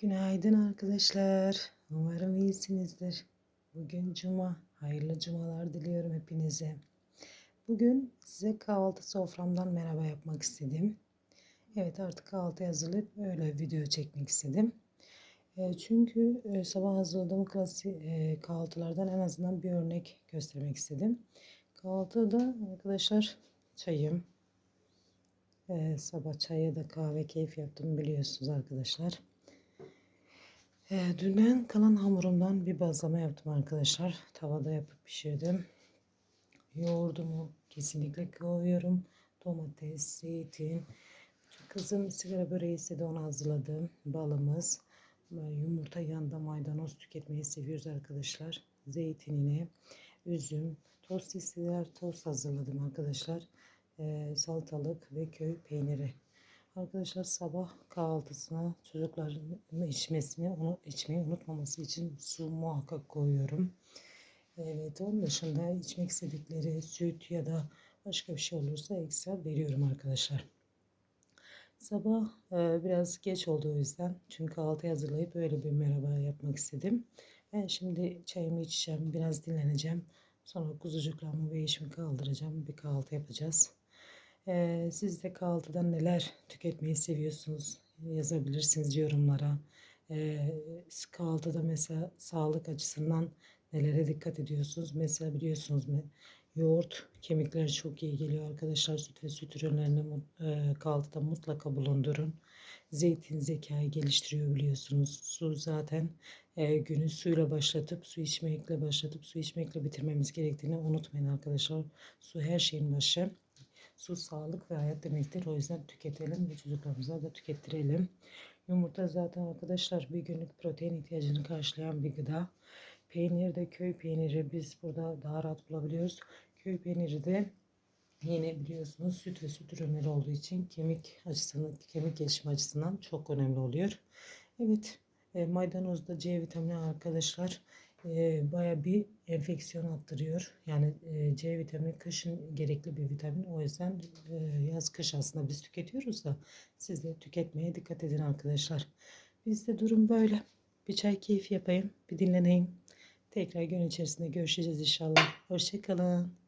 Günaydın arkadaşlar. Umarım iyisinizdir. Bugün cuma. Hayırlı cumalar diliyorum hepinize. Bugün size kahvaltı soframdan merhaba yapmak istedim. Evet artık kahvaltı hazırlayıp öyle video çekmek istedim. E, çünkü e, sabah hazırladığım klasik e, kahvaltılardan en azından bir örnek göstermek istedim. Kahvaltıda arkadaşlar çayım. Sabah çaya da kahve keyif yaptım biliyorsunuz arkadaşlar. E, dünden kalan hamurumdan bir bazlama yaptım arkadaşlar. Tavada yapıp pişirdim. Yoğurdumu kesinlikle koyuyorum. Domates, zeytin. Kızım sigara böreği istedi onu hazırladım. Balımız. Yumurta yanında maydanoz tüketmeyi seviyoruz arkadaşlar. Zeytinine, üzüm, tost istediler. Tost hazırladım arkadaşlar. E, salatalık ve köy peyniri. Arkadaşlar sabah kahvaltısına çocukların içmesini, onu içmeyi unutmaması için su muhakkak koyuyorum. Evet onun dışında içmek istedikleri süt ya da başka bir şey olursa ekstra veriyorum arkadaşlar. Sabah e, biraz geç oldu o yüzden. Çünkü kahvaltı hazırlayıp öyle bir merhaba yapmak istedim. Ben şimdi çayımı içeceğim, biraz dinleneceğim. Sonra kuzucuklarımı ve eşimi kaldıracağım. Bir kahvaltı yapacağız. Ee, siz de kahvaltıdan neler tüketmeyi seviyorsunuz yazabilirsiniz yorumlara. Ee, kahvaltıda mesela sağlık açısından nelere dikkat ediyorsunuz? Mesela biliyorsunuz mu? Yoğurt kemikler çok iyi geliyor arkadaşlar. Süt ve süt ürünlerini kahvaltıda mutlaka bulundurun. Zeytin zekayı geliştiriyor biliyorsunuz. Su zaten e, günü suyla başlatıp su içmekle başlatıp su içmekle bitirmemiz gerektiğini unutmayın arkadaşlar. Su her şeyin başı. Su sağlık ve hayat demektir. O yüzden tüketelim ve çocuklarımıza da tükettirelim. Yumurta zaten arkadaşlar bir günlük protein ihtiyacını karşılayan bir gıda. Peynir de köy peyniri biz burada daha rahat bulabiliyoruz. Köy peyniri de yine biliyorsunuz süt ve süt ürünleri olduğu için kemik açısından, kemik gelişimi açısından çok önemli oluyor. Evet, e, maydanozda C vitamini arkadaşlar e, baya bir enfeksiyon attırıyor. Yani e, C vitamini kışın gerekli bir vitamin. O yüzden e, yaz kış aslında biz tüketiyoruz da siz de tüketmeye dikkat edin arkadaşlar. Bizde durum böyle. Bir çay keyfi yapayım, bir dinleneyim. Tekrar gün içerisinde görüşeceğiz inşallah. Hoşçakalın.